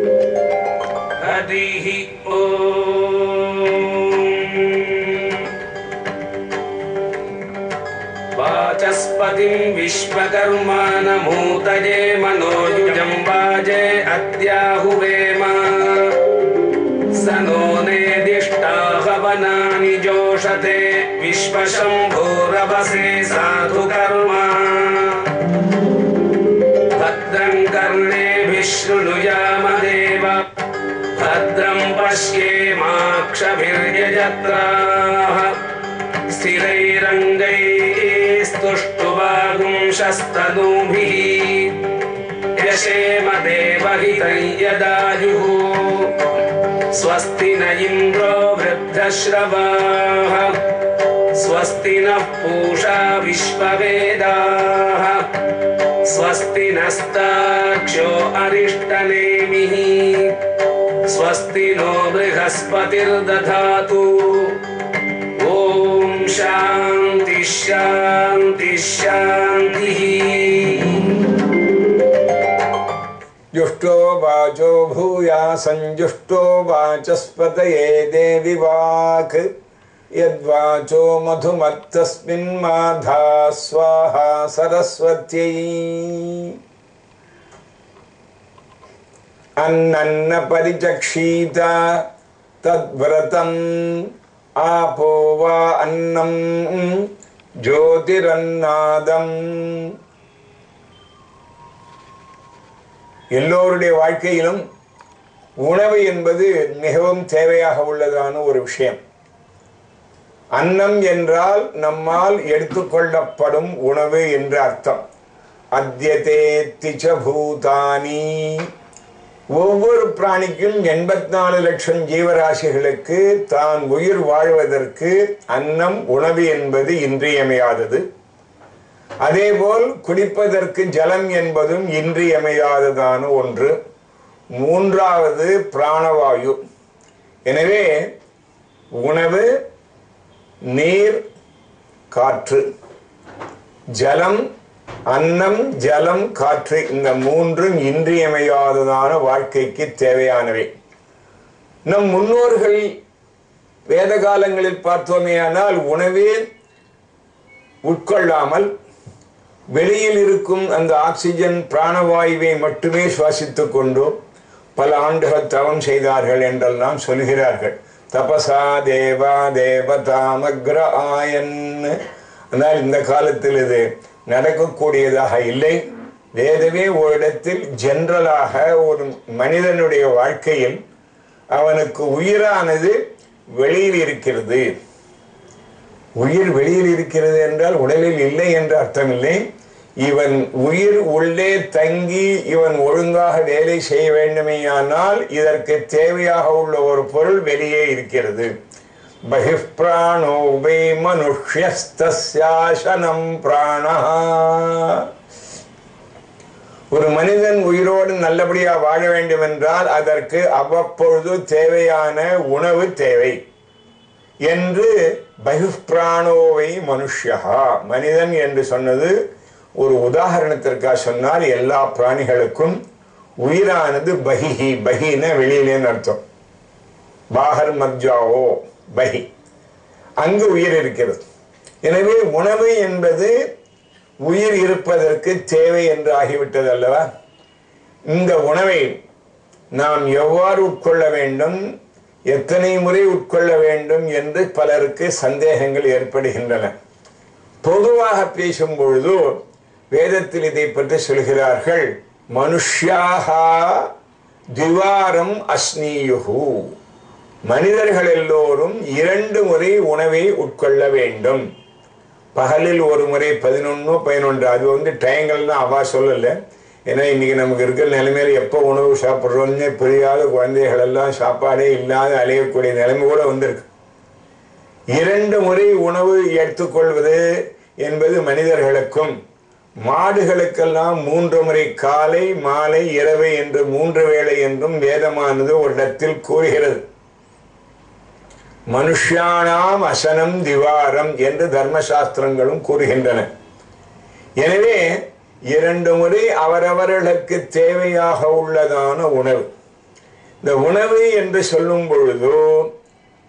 हरिः ओ। वाचस्पतिम् विश्वकर्मानमूतये मनोयुजम् वाजे अत्याहुवेम स नो नेदिष्टाहवनानि जोषते विश्वशम्भोरवसे साधु कर्म भद्रम् कर्णे विशृणुयाम पश्येमाक्षभिर्यजत्राः स्थिरैरङ्गैस्तुष्टुवागुंशस्तनूभिः यशेम देवहितं यदायुः स्वस्ति न इन्द्रो वृद्धश्रवाः स्वस्ति नः पूषा विश्ववेदाः स्वस्ति नस्ताक्षो अरिष्टनेमिः स्वस्ति नो बृहस्पतिर्दधातु। ॐ शान्ति शान्ति शान्तिः। जुष्टो वाचो भूया सञ्जुष्टो वाचस्पतये देवि वाक्। यद्वाचो मधुमत्तस्मिन्माधा स्वाहा सरस्वत्यै అన్నన్న పరిచక్షీత தத்விரதம். ஆபோவா அன்னம் ஜோதிரநாதம். எல்லோருடைய வாழ்க்கையிலும் உணவு என்பது மிகவும் தேவையாக உள்ளதான ஒரு விஷயம். அன்னம் என்றால் நம்மால் எடுத்துக்கொள்ளப்படும் உணவு என்று அர்த்தம். அத்தியதே திச்சபூதானி ஒவ்வொரு பிராணிக்கும் எண்பத்தி நாலு லட்சம் ஜீவராசிகளுக்கு தான் உயிர் வாழ்வதற்கு அன்னம் உணவு என்பது இன்றியமையாதது. அதேபோல் குடிப்பதற்கு ஜலம் என்பதும் இன்றியமையாததான ஒன்று. மூன்றாவது பிராணவாயு. எனவே உணவு நீர் காற்று. ஜலம் அன்னம் ஜலம் காற்று இந்த மூன்றும் இன்றியமையாததான வாழ்க்கைக்கு தேவையானவை. நம் முன்னோர்கள் வேத காலங்களில் பார்த்தோமேயானால் உணவே உட்கொள்ளாமல் வெளியில் இருக்கும் அந்த ஆக்சிஜன் பிராணவாயுவை மட்டுமே சுவாசித்துக் கொண்டு பல ஆண்டுகள் தவம் செய்தார்கள் என்றெல்லாம் சொல்கிறார்கள். தபசா தேவா தேவதாமக்ர ஆயன் ஆனால் இந்த காலத்தில் இது நடக்கக்கூடியதாக இல்லை. வேதமே ஒரு இடத்தில் ஜென்ரலாக ஒரு மனிதனுடைய வாழ்க்கையில் அவனுக்கு உயிரானது வெளியில் இருக்கிறது. உயிர் வெளியில் இருக்கிறது என்றால் உடலில் இல்லை என்று அர்த்தமில்லை. இவன் உயிர் உள்ளே தங்கி இவன் ஒழுங்காக வேலை செய்ய வேண்டுமேயானால் இதற்கு தேவையாக உள்ள ஒரு பொருள் வெளியே இருக்கிறது. பகிப்ராணோ வை மனுஷ்யஸ்தஸ்யாசனம் பிராணா ஒரு மனிதன் உயிரோடு நல்லபடியா வாழ வேண்டும் என்றால் அதற்கு அவ்வப்பொழுது தேவையான உணவு தேவை என்று பகிப்ராணோவை மனுஷியா. மனிதன் என்று சொன்னது ஒரு உதாரணத்திற்காக சொன்னால் எல்லா பிராணிகளுக்கும் உயிரானது பகிஹி பகின வெளியிலேன்னு அர்த்தம். பாகர் மக்ஜாவோ பகி. அங்கு உயிர் இருக்கிறது. எனவே உணவு என்பது உயிர் இருப்பதற்கு தேவை என்று ஆகிவிட்டது அல்லவா? இந்த உணவை நாம் எவ்வாறு உட்கொள்ள வேண்டும்? எத்தனை முறை உட்கொள்ள வேண்டும் என்று பலருக்கு சந்தேகங்கள் ஏற்படுகின்றன. பொதுவாக பேசும் பொழுது வேதத்தில் இதை பற்றி சொல்கிறார்கள். மனுஷியாக திவாரம் அஸ்னீயுகு மனிதர்கள் எல்லோரும் இரண்டு முறை உணவை உட்கொள்ள வேண்டும். பகலில் ஒரு முறை பதினொன்று பதினொன்று அது வந்து டைங்கள்லாம் அவா சொல்லலை. ஏன்னா இன்றைக்கி நமக்கு இருக்கிற நிலைமையில் எப்போ உணவு சாப்பிட்றோன்னே புரியாத குழந்தைகள் எல்லாம் சாப்பாடே இல்லாத அலையக்கூடிய நிலைமை கூட வந்திருக்கு. இரண்டு முறை உணவு எடுத்துக்கொள்வது என்பது மனிதர்களுக்கும் மாடுகளுக்கெல்லாம் மூன்று முறை காலை மாலை இரவு என்று மூன்று வேளை என்றும் வேதமானது ஒரு இடத்தில் கூறுகிறது. மனுஷியானாம் அசனம் திவாரம் என்று தர்மசாஸ்திரங்களும் கூறுகின்றன. எனவே இரண்டு முறை அவரவர்களுக்கு தேவையாக உள்ளதான உணவு. இந்த உணவு என்று சொல்லும் பொழுதோ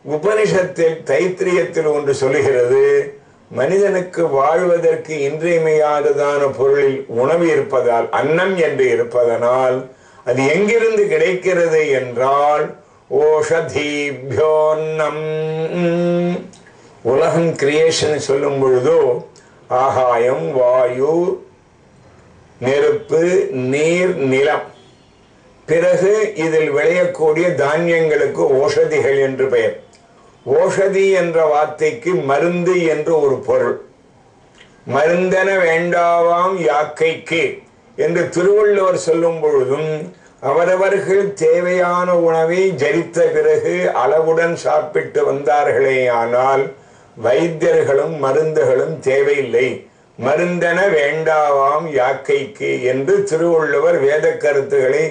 உபனிஷத்தில் தைத்திரியத்தில் ஒன்று சொல்லுகிறது மனிதனுக்கு வாழ்வதற்கு இன்றியமையாததான பொருளில் உணவு இருப்பதால் அன்னம் என்று இருப்பதனால் அது எங்கிருந்து கிடைக்கிறது என்றால் ஓஷதீபியோன்னம். உலகம் கிரியேஷன் சொல்லும் பொழுதோ ஆகாயம் வாயு நெருப்பு நீர் நிலம். பிறகு இதில் விளையக்கூடிய தானியங்களுக்கு ஓஷதிகள் என்று பெயர். ஓஷதி என்ற வார்த்தைக்கு மருந்து என்று ஒரு பொருள். மருந்தென வேண்டாவாம் யாக்கைக்கு என்று திருவள்ளுவர் சொல்லும் பொழுதும் அவரவர்கள் தேவையான உணவை ஜரித்த பிறகு அளவுடன் சாப்பிட்டு வந்தார்களே ஆனால் வைத்தியர்களும் மருந்துகளும் தேவையில்லை. மருந்தென வேண்டாவாம் யாக்கைக்கு என்று திருவள்ளுவர் வேத கருத்துக்களை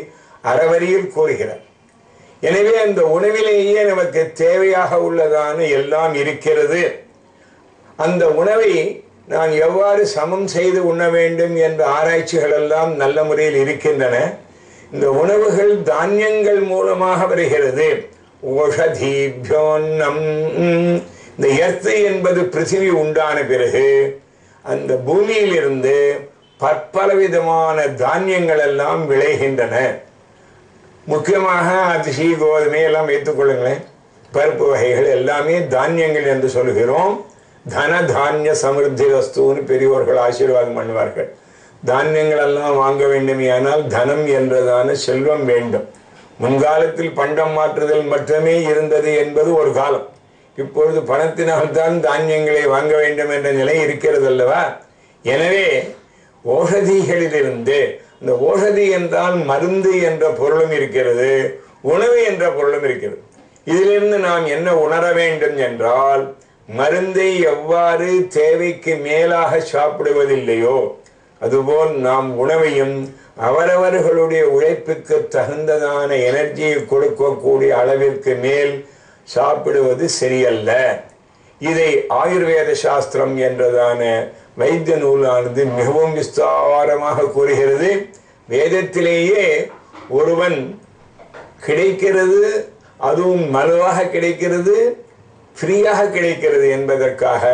அறவரியில் கூறுகிறார். எனவே அந்த உணவிலேயே நமக்கு தேவையாக உள்ளதான எல்லாம் இருக்கிறது. அந்த உணவை நான் எவ்வாறு சமம் செய்து உண்ண வேண்டும் என்ற ஆராய்ச்சிகள் எல்லாம் நல்ல முறையில் இருக்கின்றன. இந்த உணவுகள் தானியங்கள் மூலமாக வருகிறது. ஓஷதீபியோன்னம். இந்த எர்த்து என்பது பிருத்திவி உண்டான பிறகு அந்த பூமியிலிருந்து பற்பல விதமான தானியங்கள் எல்லாம் விளைகின்றன. முக்கியமாக அரிசி கோதுமை எல்லாம் வைத்துக் கொள்ளுங்களேன். பருப்பு வகைகள் எல்லாமே தானியங்கள் என்று சொல்கிறோம். தன தானிய சமிருத்தி வஸ்துன்னு பெரியோர்கள் ஆசீர்வாதம் பண்ணுவார்கள். தானியங்கள் எல்லாம் வாங்க வேண்டுமையானால் தனம் என்றதான செல்வம் வேண்டும். முன்காலத்தில் பண்டம் மாற்றுதல் மட்டுமே இருந்தது என்பது ஒரு காலம். இப்பொழுது பணத்தினால்தான் தானியங்களை வாங்க வேண்டும் என்ற நிலை இருக்கிறது அல்லவா எனவே ஓஷதிகளிலிருந்து இந்த ஓஷதி என்றால் மருந்து என்ற பொருளும் இருக்கிறது உணவு என்ற பொருளும் இருக்கிறது. இதிலிருந்து நாம் என்ன உணர வேண்டும் என்றால் மருந்தை எவ்வாறு தேவைக்கு மேலாக சாப்பிடுவதில்லையோ அதுபோல் நாம் உணவையும் அவரவர்களுடைய உழைப்புக்கு தகுந்ததான எனர்ஜியை கொடுக்கக்கூடிய அளவிற்கு மேல் சாப்பிடுவது சரியல்ல. இதை ஆயுர்வேத சாஸ்திரம் என்றதான வைத்திய நூலானது மிகவும் விஸ்தாரமாக கூறுகிறது. வேதத்திலேயே ஒருவன் கிடைக்கிறது அதுவும் மலுவாக கிடைக்கிறது ஃப்ரீயாக கிடைக்கிறது என்பதற்காக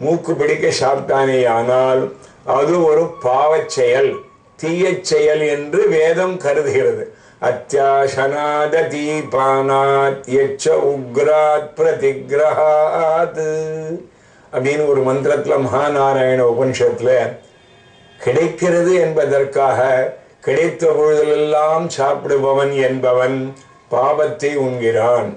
மூக்கு பிடிக்க சாப்பிட்டானே ஆனால் அது ஒரு பாவச் செயல் தீயச் செயல் என்று வேதம் கருதுகிறது. அத்தியாசனாத தீபானாத் எச்ச உக்ராத் பிரதிகிரகாத் அப்படின்னு ஒரு மந்திரத்தில் மகாநாராயண உபனிஷத்தில் கிடைக்கிறது என்பதற்காக கிடைத்த பொழுதெல்லாம் சாப்பிடுபவன் என்பவன் பாவத்தை உண்கிறான்.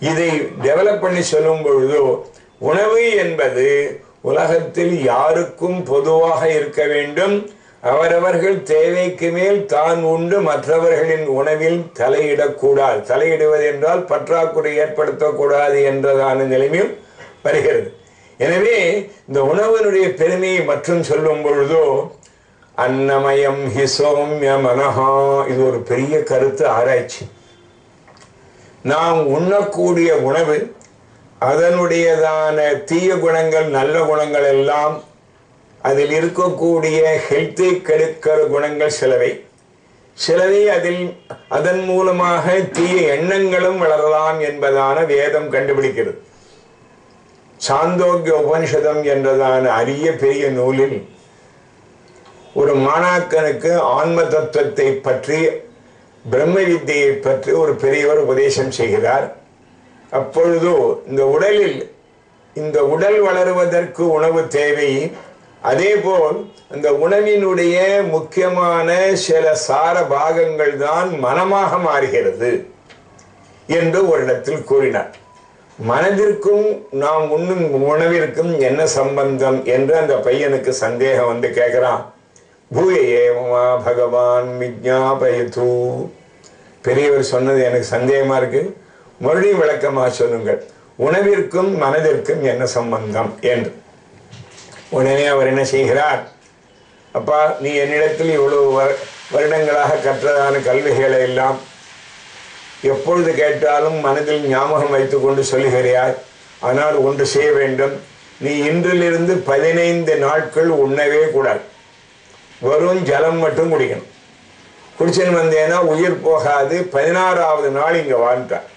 இதை டெவலப் பண்ணி சொல்லும் பொழுதோ உணவு என்பது உலகத்தில் யாருக்கும் பொதுவாக இருக்க வேண்டும். அவரவர்கள் தேவைக்கு மேல் தான் உண்டு மற்றவர்களின் உணவில் தலையிடக்கூடாது. தலையிடுவது என்றால் பற்றாக்குறை ஏற்படுத்தக்கூடாது என்றதான நிலைமையும் வருகிறது. எனவே இந்த உணவினுடைய பெருமையை மற்றும் சொல்லும் பொழுதோ அன்னமயம் ஹி சௌமிய மனஹா இது ஒரு பெரிய கருத்து ஆராய்ச்சி. நாம் உண்ணக்கூடிய உணவு அதனுடையதான தீய குணங்கள் நல்ல குணங்கள் எல்லாம் அதில் இருக்கக்கூடிய ஹெல்த்தை கெடுக்கிற குணங்கள் சிலவை. சிலவை அதில் அதன் மூலமாக தீய எண்ணங்களும் வளரலாம் என்பதான வேதம் கண்டுபிடிக்கிறது. சாந்தோக்கிய உபனிஷதம் என்றதான அரிய பெரிய நூலில் ஒரு மாணாக்கனுக்கு ஆன்ம தத்துவத்தை பற்றி பிரம்ம வித்தியை பற்றி ஒரு பெரியவர் உபதேசம் செய்கிறார். அப்பொழுதோ இந்த உடலில் இந்த உடல் வளருவதற்கு உணவு தேவை. அதேபோல் அந்த உணவினுடைய முக்கியமான சில சார பாகங்கள் தான் மனமாக மாறுகிறது என்று ஒரு இடத்தில் கூறினார். மனதிற்கும் நாம் உண்ணும் உணவிற்கும் என்ன சம்பந்தம் என்று அந்த பையனுக்கு சந்தேகம் வந்து கேட்கிறான். பூய ஏமா பகவான் விஜாபயது பெரியவர் சொன்னது எனக்கு சந்தேகமா இருக்கு. மறுபடியும் விளக்கமாக சொல்லுங்கள். உணவிற்கும் மனதிற்கும் என்ன சம்பந்தம் என்று. உடனே அவர் என்ன செய்கிறார்? அப்பா நீ என்னிடத்தில் இவ்வளவு வரு- வருடங்களாக கற்றதான கல்விகளை எல்லாம் எப்பொழுது கேட்டாலும் மனதில் ஞாபகம் வைத்துக்கொண்டு சொல்லுகிறாய். ஆனால் ஒன்று செய்ய வேண்டும். நீ இன்றிலிருந்து பதினைந்து நாட்கள் உண்ணவே கூடாது. வெறும் ஜலம் மட்டும் குடிக்கணும். குடிச்சின்னு வந்தேன்னா உயிர் போகாது. பதினாறாவது நாள் இங்கே வாழ்ந்தான்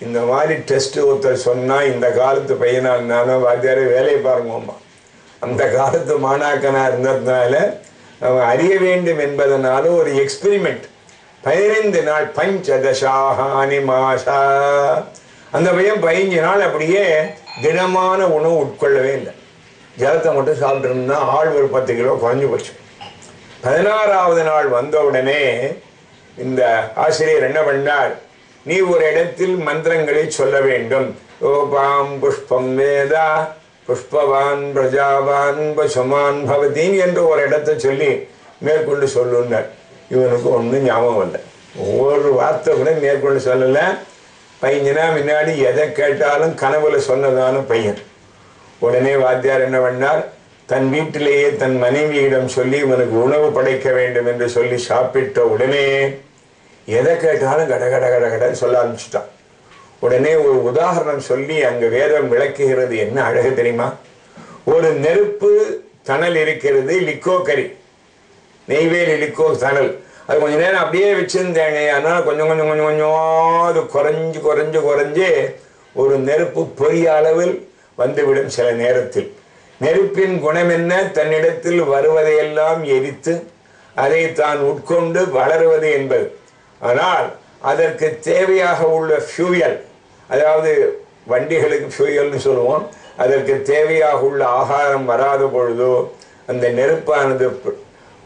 இந்த மாதிரி டெஸ்ட் ஒருத்தர் சொன்னால் இந்த காலத்து பையனாக இருந்தாலும் வாத்தியாரே வேலையை பாருங்கம்மா. அந்த காலத்து மாணாக்கனாக இருந்ததுனால அவன் அறிய வேண்டும் என்பதனால ஒரு எக்ஸ்பிரிமெண்ட் பதினைந்து நாள் பஞ்சதசாஹானி மாசா அந்த பையன் பதினஞ்சு நாள் அப்படியே திடமான உணவு உட்கொள்ளவே இல்லை. ஜலத்தை மட்டும் சாப்பிட்டுருந்தா ஆள் ஒரு பத்து கிலோ குறைஞ்சு போச்சு. பதினாறாவது நாள் வந்த உடனே இந்த ஆசிரியர் என்ன பண்ணார்? நீ ஒரு இடத்தில் மந்திரங்களை சொல்ல வேண்டும். ஓபாம் புஷ்பம் வேதா புஷ்பவான் பிரஜாவான் பசுமான் பவதீன் என்று ஒரு இடத்தை சொல்லி மேற்கொண்டு சொல்லுன்னார். இவனுக்கு ஒன்றும் ஞாபகம் இல்லை. ஒவ்வொரு வார்த்தை கூட மேற்கொண்டு சொல்லலை. பையனா முன்னாடி எதை கேட்டாலும் கனவுல சொன்னதான பையன். உடனே வாத்தியார் என்ன பண்ணார்? தன் வீட்டிலேயே தன் மனைவியிடம் சொல்லி இவனுக்கு உணவு படைக்க வேண்டும் என்று சொல்லி சாப்பிட்ட உடனே எதை கேட்டாலும் கட கட கட கடன்னு சொல்ல ஆரம்பிச்சிட்டான். உடனே ஒரு உதாரணம் சொல்லி அங்க வேதம் விளக்குகிறது என்ன அழகு தெரியுமா? ஒரு நெருப்பு தணல் இருக்கிறது லிக்கோ கறி. நெய்வேலி லிக்கோ தணல். அது கொஞ்ச நேரம் அப்படியே வச்சிருந்தேங்க அதனால கொஞ்சம் கொஞ்சம் கொஞ்சம் கொஞ்சம் அது குறைஞ்சு குறைஞ்சு குறைஞ்சு ஒரு நெருப்பு பொரிய அளவில் வந்துவிடும் சில நேரத்தில். நெருப்பின் குணம் என்ன? தன்னிடத்தில் வருவதையெல்லாம் எரித்து அதை தான் உட்கொண்டு வளருவது என்பது. ஆனால் அதற்கு தேவையாக உள்ள ஃபியூயல் அதாவது வண்டிகளுக்கு ஃபியூயல்னு சொல்லுவோம் அதற்கு தேவையாக உள்ள ஆகாரம் வராத பொழுதோ அந்த நெருப்பானது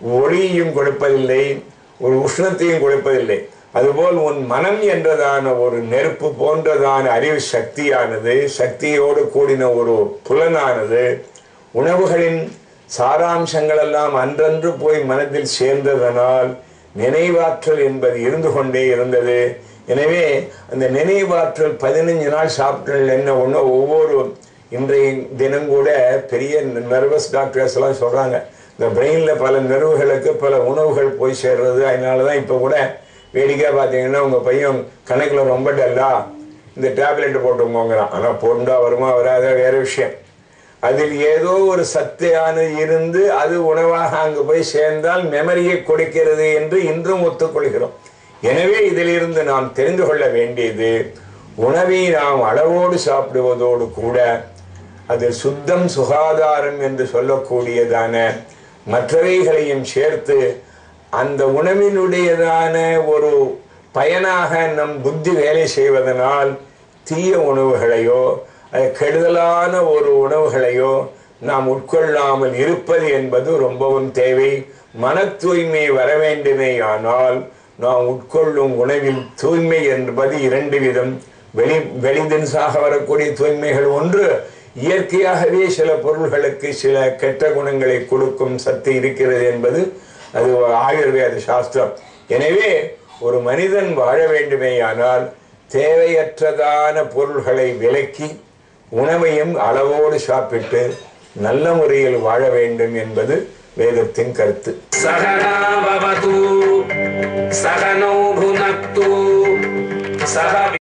ஒளியையும் கொடுப்பதில்லை ஒரு உஷ்ணத்தையும் கொடுப்பதில்லை. அதுபோல் உன் மனம் என்றதான ஒரு நெருப்பு போன்றதான அறிவு சக்தியானது சக்தியோடு கூடின ஒரு புலனானது உணவுகளின் சாராம்சங்களெல்லாம் அன்றன்று போய் மனதில் சேர்ந்ததனால் நினைவாற்றல் என்பது இருந்து கொண்டே இருந்தது. எனவே அந்த நினைவாற்றல் பதினஞ்சு நாள் சாப்பிட்டல் என்ன ஒன்று ஒவ்வொரு இன்றைய தினம் கூட பெரிய நர்வஸ் டாக்டர்ஸ் எல்லாம் சொல்கிறாங்க இந்த பிரெயினில் பல நெருவுகளுக்கு பல உணவுகள் போய் சேர்றது. அதனால தான் இப்போ கூட வேடிக்கையாக பார்த்தீங்கன்னா உங்கள் பையன் கணக்கில் ரொம்ப டல்லா இந்த டேப்லெட் போட்டுங்கோங்கிறான் ஆனால் பொண்டா வருமா வராத வேறு விஷயம். அதில் ஏதோ ஒரு சத்தையானது இருந்து அது உணவாக அங்கு போய் சேர்ந்தால் மெமரியை கொடுக்கிறது என்று இன்றும் ஒத்துக்கொள்கிறோம். எனவே இதிலிருந்து நாம் தெரிந்து கொள்ள வேண்டியது உணவை நாம் அளவோடு சாப்பிடுவதோடு கூட அது சுத்தம் சுகாதாரம் என்று சொல்லக்கூடியதான மற்றவைகளையும் சேர்த்து அந்த உணவினுடையதான ஒரு பயனாக நம் புத்தி வேலை செய்வதனால் தீய உணவுகளையோ கெடுதலான ஒரு உணவுகளையோ நாம் உட்கொள்ளாமல் இருப்பது என்பது ரொம்பவும் தேவை. மன தூய்மை வர வேண்டுமே ஆனால் நாம் உட்கொள்ளும் உணவில் தூய்மை என்பது இரண்டு விதம். வெளி வெளிதின்சாக வரக்கூடிய தூய்மைகள் ஒன்று. இயற்கையாகவே சில பொருள்களுக்கு சில கெட்ட குணங்களை கொடுக்கும் சக்தி இருக்கிறது என்பது. அது ஆயுர்வேத சாஸ்திரம். எனவே ஒரு மனிதன் வாழ வேண்டுமேயானால் தேவையற்றதான பொருள்களை விலக்கி உணவையும் அளவோடு சாப்பிட்டு நல்ல முறையில் வாழ வேண்டும் என்பது வேதத்தின் கருத்து. சகனோ சக